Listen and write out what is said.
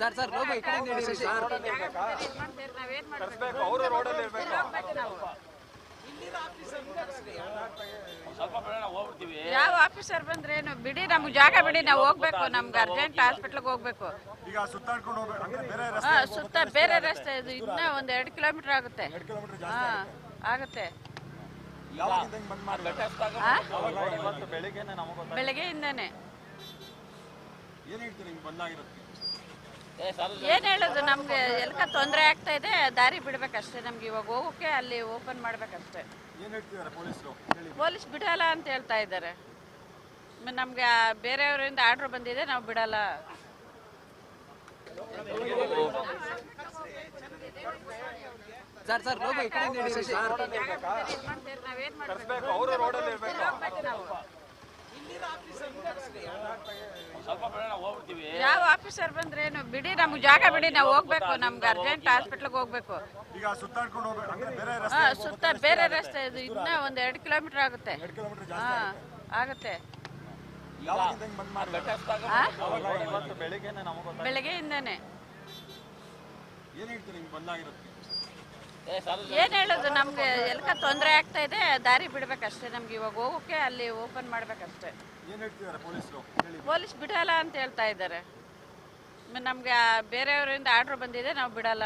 Sir sir logo ಈ ಕಡೆ ನಡೀರಿ? ಸರ್ ಅವರು ರೋಡಲ್ಲಿ ಇರ್ಬೇಕು ಯಾವ ಆಫೀಸರ್ ಬಂದ್ರೇನು? ಬಿಡಿ ನಮ್ಗೆ ಜಾಗ ಬಿಡಿ ನಾವು ಹೋಗ್ಬೇಕು. ನಮ್ಗೆ ಅರ್ಜೆಂಟ್ ಹಾಸ್ಪಿಟ್ಲಿಗೆ ಹೋಗ್ಬೇಕು. ಈಗ ಸುತ್ತಾಡ್ಕೊಂಡು ಹೋಗ್ಬೇಕು. ಅಂದ್ರೆ ಬೇರೆ ಹಾ ಸುತ್ತ ಬೇರೆ ರಸ್ತೆ ಇದು. ಇನ್ನ ಒಂದ್ ಎರಡು ಕಿಲೋಮೀಟರ್ ಆಗುತ್ತೆ. ಕಿಲೋಮೀಟರ್ ಹಾ ಆಗುತ್ತೆ. ಬೆಳಗ್ಗೆಯಿಂದಾನೆ. ಏನ್ ಹೇಳ್ತೀರಿ ಹಿಂಗ್ ಬಂದಾಗಿರುತ್ತೆ ಏನ್ ಹೇಳೋದು ನಮ್ಗೆ ಎಲ್ಕ ತೊಂದರೆ ಆಗ್ತಾ ಇದೆ ದಾರಿ ಬಿಡ್ಬೇಕಷ್ಟೇ ನಮ್ಗೆ ಇವಾಗ ಹೋಗೋಕೆ ಅಲ್ಲಿ ಓಪನ್ ಮಾಡ್ಬೇಕಷ್ಟೇ ಏನ್ ಹೇಳ್ತಿದಾರೆ ಪೊಲೀಸರು ಹೇಳಿ ಪೊಲೀಸ್ ಬಿಡಲ್ಲ ಅಂತ ಹೇಳ್ತಾ ಇದ್ದಾರೆ ನಮ್ಗೆ ಆ ಬೇರೆಯವರಿಂದ ಆರ್ಡರ್ ಬಂದಿದೆ ನಾವು ಬಿಡಲ್ಲ ಸರ್ ಸರ್ ಲೋಗೋ ಈ ಕಡೆ ನಡೀರಿ ಸರ್ ಅವರು ರೋಡಲ್ಲಿ ಇರ್ಬೇಕು ಯಾವ ಆಫೀಸರ್ ಬಂದ್ರೇನು ಬಿಡಿ ನಮ್ಗೆ ಜಾಗ ಬಿಡಿ ನಾವು ಹೋಗ್ಬೇಕು ನಮ್ಗೆ ಅರ್ಜೆಂಟ್ ಹಾಸ್ಪಿಟ್ಲಿಗೆ ಹೋಗ್ಬೇಕು. ಈಗ ಸುತ್ತಾಡ್ಕೊಂಡು ಹೋಗ್ಬೇಕು ಅಂದ್ರೆ ಬೇರೆ ಹಾ ರಸ್ತೆ ಸುತ್ತ ಬೇರೆ ರಸ್ತೆ ಇದು ಇನ್ನ ಒಂದ್ ಎರಡು ಕಿಲೋಮೀಟರ್ ಆಗುತ್ತೆ. ಎರಡು ಕಿಲೋಮೀಟರ್ ಹಾ ಜಾಸ್ತಿ ಆಗುತ್ತೆ. ಯಾವಾಗಿಂದ ಹಿಂಗ್ ಬಂದ್ ಮಾಡಿ ಆ? ಇವತ್ತು ಬೆಳಿಗ್ಗೆನೆ ನಮಗೆ ಬೆಳಗ್ಗೆಯಿಂದಾನೆ. ಏನ್ ಹೇಳ್ತೀರಿ ಹಿಂಗ್ ಬಂದಾಗಿರುತ್ತೆ ಏನ್ ಹೇಳೋದು ನಮ್ಗೆ ಎಲ್ಕ ತೊಂದರೆ ಆಗ್ತಾ ಇದೆ ದಾರಿ ಬಿಡ್ಬೇಕಷ್ಟೇ ನಮ್ಗೆ ಇವಾಗ ಹೋಗೋಕೆ ಅಲ್ಲಿ ಓಪನ್ ಮಾಡ್ಬೇಕಷ್ಟೇ. ಏನ್ ಹೇಳ್ತಿದಾರೆ ಪೊಲೀಸರು? ಹೇಳಿ. ಪೊಲೀಸ್ ಬಿಡಲ್ಲ ಅಂತ ಹೇಳ್ತಾ ಇದ್ದಾರೆ. ನಮ್ಗೆ ಬೇರೆಯವರಿಂದ ಆರ್ಡರ್ ಬಂದಿದೆ ನಾವು ಬಿಡಲ್ಲ.